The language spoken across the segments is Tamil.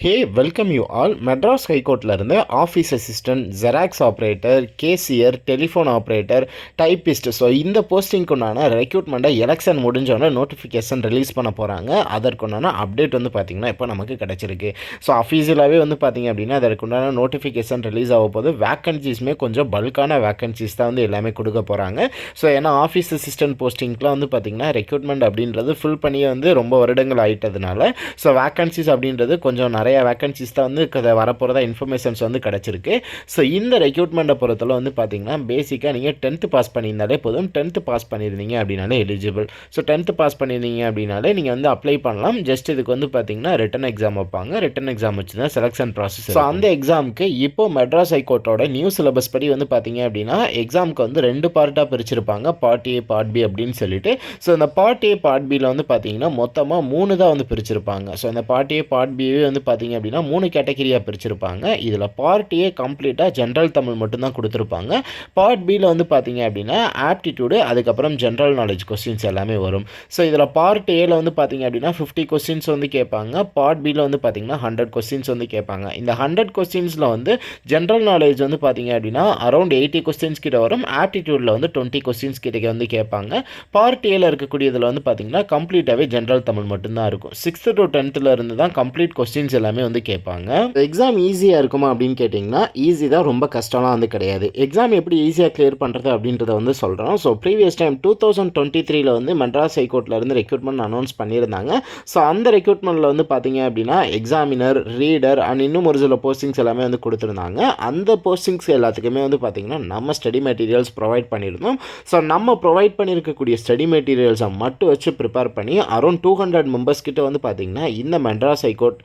Hey welcome you all Madras ஹைகோர்ட்லேருந்து office assistant xerox operator cashier telephone operator typist so இந்த போஸ்டிங்க்குண்டான ரெக்ரூட்மெண்ட்டை எலெக்ஷன் முடிஞ்சோடனே நோட்டிஃபிகேஷன் ரிலீஸ் பண்ண போகிறாங்க அதற்குண்டான அப்டேட் வந்து பார்த்திங்கன்னா இப்போ நமக்கு கிடச்சிருக்கு. ஸோ அஃபீஷியலாகவே வந்து பார்த்திங்க அப்படின்னா அதற்குண்டான நோட்டிஃபிகேஷன் ரிலீஸ் ஆக போது வேக்கன்சிஸுமே கொஞ்சம் பல்கான வேக்கன்சிஸ் தான் வந்து எல்லாமே கொடுக்க போகிறாங்க ஸோ ஏன்னா ஆஃபீஸ் அசிஸ்டன்ட் போஸ்டிங்க்கெலாம் வந்து பார்த்திங்கன்னா ரெக்ரூட்மெண்ட் அப்படின்றது ஃபில் பண்ணியே வந்து ரொம்ப வருடங்கள் ஆயிட்டதுனால ஸோ வேக்கன்சிஸ் அப்படின்றது கொஞ்சம் நிறைய வேக்கன்சிஸ் தான் வந்து வரப்போகிறதா இன்ஃபர்மேஷன்ஸ் வந்து கிடச்சிருக்கு. ஸோ இந்த ரெக்ரூட்மெண்ட்டை பொறுத்தளவு வந்து பார்த்தீங்கன்னா பேசிக்காக நீங்கள் டென்த்து பாஸ் பண்ணியிருந்தாலே போதும். டென்த்து பாஸ் பண்ணியிருந்தீங்க அப்படின்னாலே எலிஜிபிள் ஸோ டென்த்து பாஸ் பண்ணியிருந்தீங்க அப்படின்னாலே நீங்கள் வந்து அப்ளை பண்ணலாம். ஜஸ்ட் இதுக்கு வந்து பார்த்தீங்கன்னா ரிட்டன் எக்ஸாம் வைப்பாங்க. ரிட்டன் எக்ஸாம் வச்சு தான் செலெக்ஷன் ப்ராசஸ் ஸோ அந்த எக்ஸாமுக்கு இப்போ மெட்ராஸ் ஹைகோர்ட்டோட நியூ சிலபஸ் படி வந்து பார்த்தீங்க அப்படின்னா எக்ஸாமுக்கு வந்து ரெண்டு பார்ட்டாக பிரிச்சிருப்பாங்க. பார்ட் ஏ பார்ட் பி அப்படின்னு சொல்லிட்டு. ஸோ இந்த பார்ட் ஏ பார்ட் பியில் வந்து பார்த்தீங்கன்னா மொத்தமாக மூணு தான் வந்து பிரிச்சிருப்பாங்க. ஸோ இந்த பார்ட் ஏ பார்ட் பியே வந்து பார்த்தீங்க அப்படின்னா மூணு கேட்டகரியாக பிரிச்சிருப்பாங்க. இதில் பார்ட் ஏ கம்ப்ளீட்டாக ஜென்ரல் தமிழ் மட்டும்தான் கொடுத்துருப்பாங்க. பார்ட் பியில் வந்து பார்த்தீங்க அப்படின்னா ஆப்டிடியூடு அதுக்கப்புறம் ஜென்ரல் நாலேஜ் கொஸ்டின்ஸ் எல்லாமே வரும். ஸோ இதில் பார்ட் ஏல வந்து பார்த்தீங்க அப்படின்னா ஃபிஃப்டி கொஸ்டின்ஸ் வந்து கேட்பாங்க. பார்ட் பியில் வந்து பார்த்தீங்கன்னா ஹண்ட்ரட் கொஸ்டின்ஸ் வந்து கேட்பாங்க. இந்த ஹண்ட்ரட் கொஸ்டின்ஸில் வந்து ஜென்ரல் நாலேஜ் வந்து பார்த்தீங்க அப்படின்னா அரௌண்ட் எயிட்டி கொஸ்டின்ஸ் கிட்ட வரும். ஆப்டிடியூடில் வந்து டுவெண்ட்டி கொஸ்டின்ஸ் கிட்ட வந்து கேட்பாங்க. பார்ட் ஏல இருக்கக்கூடியதில் வந்து பார்த்தீங்கன்னா கம்ப்ளீட்டாகவே ஜென்ரல் தமிழ் மட்டும்தான் இருக்கும். சிக்ஸ்த்து டு டென்த்தில் இருந்து தான் கம்ப்ளீட் கொஸ்டின்ஸ் எல்லாமே எல்லாமே வந்து கேட்பாங்க. எக்ஸாம் ஈஸியாக இருக்குமா அப்படின்னு கேட்டிங்கன்னா ஈஸி தான். ரொம்ப கஷ்டம்லாம் வந்து கிடையாது. எக்ஸாம் எப்படி ஈஸியாக கிளியர் பண்ணுறது அப்படின்றத வந்து சொல்கிறோம் so previous time two thousand twenty த்ரீல வந்து மெட்ராஸ் ஹைகோர்ட்லேருந்து இருந்து ரெக்ரூட்மெண்ட் அனௌன்ஸ் பண்ணியிருந்தாங்க. ஸோ அந்த ரெக்ரூட்மெண்ட்டில் வந்து பார்த்தீங்க அப்படின்னா எக்ஸாமினர் ரீடர் அண்ட் இன்னும் ஒரு சில போஸ்டிங்ஸ் எல்லாமே வந்து கொடுத்துருந்தாங்க. அந்த போஸ்டிங்ஸ் எல்லாத்துக்குமே வந்து பார்த்தீங்கன்னா நம்ம ஸ்டடி மெட்டீரியல்ஸ் ப்ரொவைட் பண்ணியிருந்தோம். ஸோ நம்ம ப்ரொவைட் பண்ணியிருக்கக்கூடிய ஸ்டடி மெட்டீரியல்ஸை மட்டும் வச்சு ப்ரிப்பேர் பண்ணி அரௌண்ட் டூ ஹண்ட்ரட் மெம்பர்ஸ் கிட்ட வந்து பார்த்தீங்கன்னா இந்த Madras high court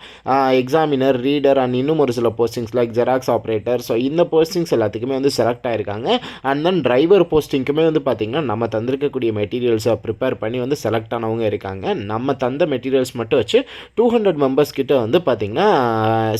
examiner reader and இன்னும் ஒரு சில postings like xerox operator so இந்த போஸ்டிங்ஸ் எல்லாத்துக்குமே வந்து செலக்ட் ஆயிருக்காங்க. அண்ட் தென் டிரைவர் போஸ்டிங்க்குமே வந்து பார்த்திங்கன்னா நம்ம தந்திருக்கக்கூடிய மெட்டீரியல்ஸை ப்ரிப்பேர் பண்ணி வந்து செலக்ட் ஆனவங்க இருக்காங்க. நம்ம தந்த மெட்டீரியல்ஸ் மட்டும் வச்சு டூ ஹண்ட்ரட் மெம்பர்ஸ் கிட்ட வந்து பார்த்திங்கன்னா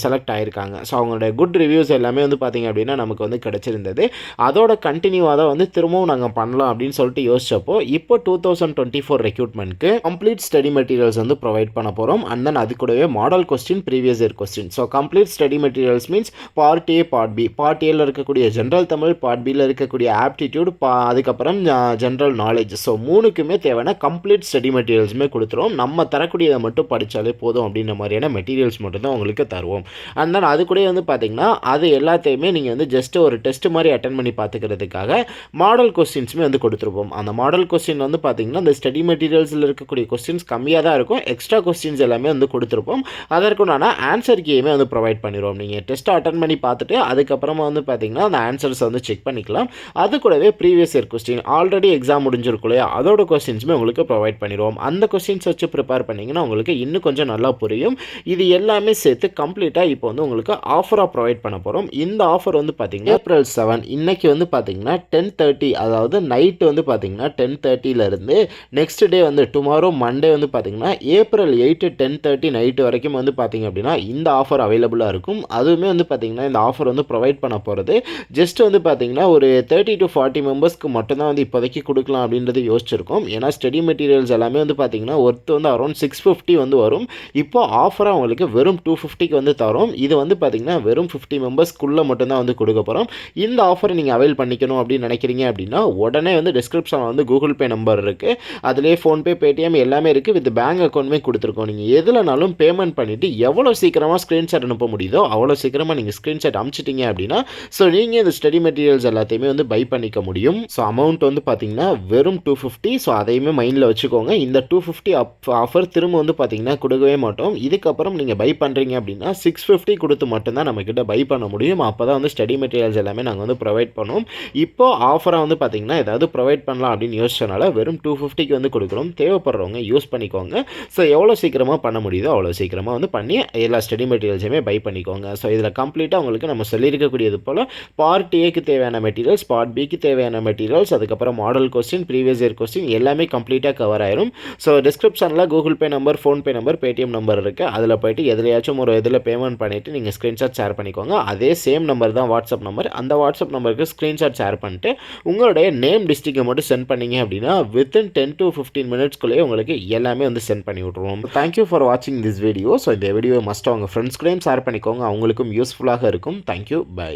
செலக்ட் ஆயிருக்காங்க. ஸோ அவங்களோட குட் ரிவ்யூஸ் எல்லாமே வந்து பார்த்திங்க அப்படின்னா நமக்கு வந்து கிடச்சிருந்தது. அதோட கண்டினியூவாக தான் வந்து திரும்பவும் நாங்கள் பண்ணலாம் அப்படின்னு சொல்லிட்டு யோசிச்சப்போ இப்போ டூ தௌசண்ட் டுவெண்ட்டி ஃபோர் ரெக்ரூட்மெண்ட்க்கு கம்ப்ளீட் ஸ்டடி மெட்டீரியல்ஸ் வந்து ப்ரொவைட் பண்ண போகிறோம் அண்ட் தென் அது கூடவே model question previous year question so complete study materials means part A part B part ஏல இருக்கக்கூடிய ஜென்ரல் தமிழ் பார்ட் பியில் இருக்கக்கூடிய ஆப்டிடியூட் பா அதுக்கப்புறம் ஜென்ரல் நாலேஜ் ஸோ மூணுக்குமே தேவையான கம்ப்ளீட் ஸ்டடி மெட்டீரியல்ஸுமே கொடுத்துருவோம். நம்ம தரக்கூடியதை மட்டும் படித்தாலே போதும் அப்படின்ற மாதிரியான மெட்டீரியல்ஸ் மட்டும் தான் உங்களுக்கு தருவோம். அண்ட் தென் அது கூட வந்து பார்த்தீங்கன்னா அது எல்லாத்தையுமே நீங்கள் வந்து ஜஸ்ட் ஒரு டெஸ்ட் மாதிரி அட்டன் பண்ணி பார்த்துக்கிறதுக்காக மாடல் கொஸ்டின்ஸுமே வந்து கொடுத்துருப்போம். அந்த மாடல் கொஸ்டின் வந்து பார்த்தீங்கன்னா இந்த ஸ்டடி மெட்டீரியல்ஸில் இருக்கக்கூடிய கொஸ்டின்ஸ் கம்மியாக தான் இருக்கும். எக்ஸ்ட்ரா கொஸ்டின்ஸ் எல்லாமே வந்து கொடுத்துருப்போம். அதற்குண்டான ஆன்சர் கேமே வந்து ப்ரொவைட் பண்ணிடுவோம் நீங்கள் டெஸ்ட்டை அட்டன் பண்ணி பார்த்துட்டு அதுக்கப்புறமா வந்து பார்த்தீங்கன்னா அந்த ஆன்சர்ஸ் வந்து செக் பண்ணிக்கலாம். அது கூடவே previous year question already exam முடிஞ்சிருக்கும் இல்லையா? அதோட கொஸ்டின்ஸுமே உங்களுக்கு ப்ரொவைட் பண்ணிடுவோம் அந்த கொஸ்டின்ஸ் வச்சு ப்ரிப்பேர் பண்ணிங்கன்னா உங்களுக்கு இன்னும் கொஞ்சம் நல்லா புரியும். இது எல்லாமே சேர்த்து கம்ப்ளீட்டாக இப்போ வந்து உங்களுக்கு ஆஃபராக ப்ரொவைட் பண்ண போகிறோம் இந்த ஆஃபர் வந்து பார்த்தீங்கன்னா ஏப்ரல் செவன் இன்னைக்கு வந்து பார்த்தீங்கன்னா டென் தேர்ட்டி அதாவது நைட்டு வந்து பார்த்தீங்கன்னா டென் தேர்ட்டியிலேருந்து நெக்ஸ்ட் டே வந்து டுமாரோ மண்டே வந்து பார்த்தீங்கன்னா April eight ten thirty night வரைக்கும் வந்து பார்த்தீங்க அப்படின்னா இந்த ஆஃபர் அவைலபிளாக இருக்கும். அதுவுமே வந்து பார்த்தீங்கன்னா இந்த ஆஃபர் வந்து ப்ரொவைட் பண்ண போகிறது ஜஸ்ட் வந்து பார்த்தீங்கன்னா ஒரு தேர்ட்டி டு ஃபார்ட்டி மெம்பர்ஸ்க்கு மட்டும்தான் வந்து இப்போதைக்கு கொடுக்கலாம் அப்படின்றது யோசிச்சிருக்கோம். ஏன்னா ஸ்டடி மெட்டீரியல்ஸ் எல்லாமே வந்து பார்த்தீங்கன்னா ஒர்த்து வந்து அரௌண்ட் சிக்ஸ் ஃபிஃப்டி வந்து வரும். இப்போ ஆஃபராக உங்களுக்கு வெறும் டூ ஃபிஃப்டிக்கு வந்து தரும். இது வந்து பார்த்தீங்கன்னா வெறும் ஃபிஃப்டி மெம்பர்ஸ்க்குள்ளே மட்டும்தான் வந்து கொடுக்க போகிறோம் இந்த ஆஃபரை நீங்கள் அவைல் பண்ணிக்கணும் அப்படின்னு நினைக்கிறீங்க அப்படின்னா உடனே வந்து டிஸ்கிரிப்ஷனில் வந்து கூகுள் பே நம்பர் இருக்குது அதுலேயே ஃபோன்பே பேடிஎம் எல்லாமே இருக்குது வித் பேங்க் அக்கௌண்ட்டுமே கொடுத்துருக்கோம் நீங்கள் எதுலனாலும் பேமெண்ட் பண்ணிவிட்டு எவ்வளோ எவ்வளோ சீக்கிரமாக ஸ்க்ரீன்ஷாட் அனுப்ப முடியுதோ அவ்வளோ சீக்கிரமாக நீங்கள் ஸ்க்ரீன்ஷாட் அனுப்பிச்சிட்டிங்க அப்படின்னா ஸோ நீங்கள் இந்த ஸ்டடி மெட்டீரியல்ஸ் எல்லாத்தையுமே வந்து பை பண்ணிக்க முடியும். ஸோ அமௌண்ட் வந்து பார்த்தீங்கன்னா வெறும் டூ ஃபிஃப்டி ஸோ அதையுமே மைண்டில் வச்சுக்கோங்க. இந்த டூ ஃபிஃப்டி அப் ஆஃபர் திரும்ப வந்து பார்த்தீங்கன்னா கொடுக்கவே மாட்டோம். இதுக்கப்புறம் நீங்கள் பை பண்ணுறீங்க அப்படின்னா சிக்ஸ் ஃபிஃப்டி கொடுத்து மட்டும்தான் நம்மக்கிட்ட பை பண்ண முடியும். அப்போ தான் வந்து ஸ்டடி மெட்டீரியல்ஸ் எல்லாமே நாங்கள் வந்து ப்ரொவைட் பண்ணுவோம். இப்போ ஆஃபராக வந்து பார்த்தீங்கன்னா ஏதாவது ப்ரொவைட் பண்ணலாம் அப்படின்னு யோசிச்சனால வெறும் டூ ஃபிஃப்டிக்கு வந்து கொடுக்குறோம். தேவைப்படுறவங்க யூஸ் பண்ணிக்கோங்க. ஸோ எவ்வளோ சீக்கிரமாக பண்ண முடியுதோ அவ்வளோ சீக்கிரமாக வந்து பண்ணி எல்லா ஸ்டடி மெட்டீரியல்ஸையுமே பை பண்ணிக்கோங்க. ஸோ இதில் கம்ப்ளீட்டாக உங்களுக்கு நம்ம சொல்லியிருக்கக்கூடியது போல் பார்ட் ஏக்கு தேவையான மெட்டீரியல்ஸ் பார்ட் பிக்கு தேவையான மெட்டீரியல்ஸ் அதுக்கப்புறம் model question previous year question எல்லாமே கம்ப்ளீட்டாக கவர் ஆயிரும். ஸோ டிஸ்கிரிப்ஷனில் Google Pay number PhonePe number Paytm number இருக்குது அதில் போயிட்டு எதுலையாச்சும் ஒரு இதில் பேமெண்ட் பண்ணிவிட்டு நீங்கள் ஸ்க்ரீன்ஷாட் ஷேர் பண்ணிக்கோங்க. அதே சேம் நம்பர் தான் வாட்ஸ்அப் நம்பர் அந்த வாட்ஸ்அப் நம்பருக்கு ஸ்க்ரீன்ஷாட் ஷேர் பண்ணிட்டு உங்களுடைய நேம் டிஸ்ட்ரிக்டை மட்டும் சென்ட் பண்ணீங்க அப்படின்னா வித்தின் டென் டு ஃபிஃப்டீன் மினிட்ஸ்க்குள்ளேயே உங்களுக்கு எல்லாமே வந்து சென்ட் பண்ணி விட்ருவோம் தேங்க்யூ ஃபார் வாட்சிங் திஸ் வீடியோ ஸோ இந்த வீடியோ மஸ்ட் அவங்க ஃப்ரெண்ட்ஸ் கூடயும் ஷேர் பண்ணிக்கோங்க. அவங்களுக்கும் யூஸ்ஃபுல்லாக இருக்கும். Thank you bye